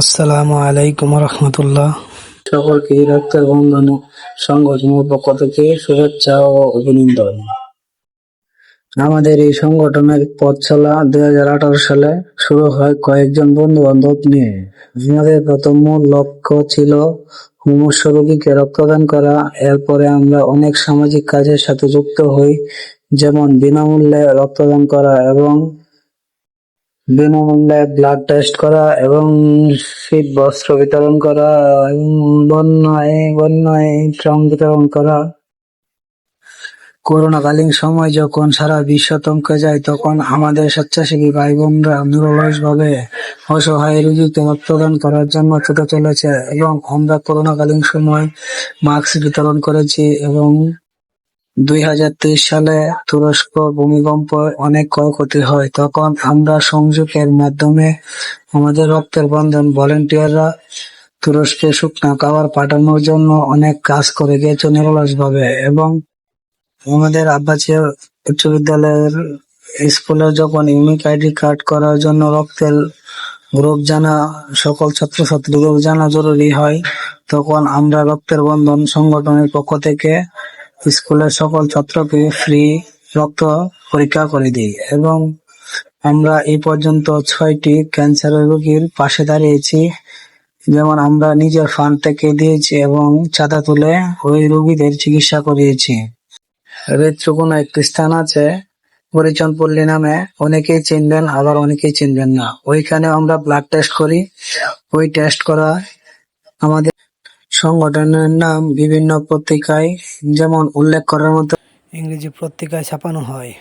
আসসালামু আলাইকুম রহমতুল্লাহ। পক্ষ থেকে শুভেচ্ছা ও অভিনন্দন। আমাদের এই সংগঠনের পথ চলা দুই হাজার আঠারো সালে শুরু হয় কয়েকজন বন্ধু বান্ধব নিয়ে। আমাদের প্রথম মূল লক্ষ্য ছিল মুমূর্ষ রোগীকে রক্তদান করা। এরপরে আমরা অনেক সামাজিক কাজের সাথে যুক্ত হই, যেমন বিনামূল্যে রক্তদান করা এবং বিনামূল্যে ব্লাড টেস্ট করা এবং শীত বস্ত্র বিতরণ করা এবং বন্যায় বন্যায় ত্রাণ বিতরণ করা। করোনাকালীন সময় যখন সারা বিশ্ব থমকে যায়, তখন আমাদের স্বেচ্ছাসেবী ভাই বোনরা নিরলস ভাবে অসহায় রোগীকে রক্তদান করার জন্য ছুটে চলেছে এবং আমরা করোনাকালীন সময় মাস্ক বিতরণ করেছি এবং দুই হাজার তেইশ সালে তুরস্ক ভূমিকম্প অনেক ক্ষয়ক্ষতি হয়। তখন আমরা সংযোগের মাধ্যমে আমাদের রক্তের বন্ধন, ভলেন্টিয়াররা তুরস্কে শুকনা খাবার পাঠানোর জন্য অনেক কাজ করে গিয়েছে নিরলস ভাবে এবং আমাদের আব্বাসিয়া উচ্চ বিদ্যালয়ের স্কুলে যখন ইউনিক আইডি কার্ড করার জন্য রক্তের গ্রুপ জানা, সকল ছাত্রছাত্রী গ্রুপ জানা জরুরি হয়, তখন আমরা রক্তের বন্ধন সংগঠনের পক্ষ থেকে স্কুলের সকল ছাত্রকে ফ্রি রক্ত পরীক্ষা করে দিই এবং আমরা এই পর্যন্ত ছয়টি ক্যান্সারের রোগীর পাশে দাঁড়িয়েছি। যেমন আমরা নিজের ফান্ড থেকে দিয়েছি এবং চাঁদা তুলে ওই রোগীদের চিকিৎসা করিয়েছি। হৃদরোগনা একটি স্থান আছে হরিচন্দপল্লী নামে। অনেকেই চিনবেন, আবার অনেকেই চিনবেন না। ওইখানে আমরা ব্লাড টেস্ট করি। ওই টেস্ট করা আমাদের সংগঠনের নাম বিভিন্ন পত্রিকায় যেমন উল্লেখ করার মতো ইংরেজি পত্রিকায় ছাপানো হয়।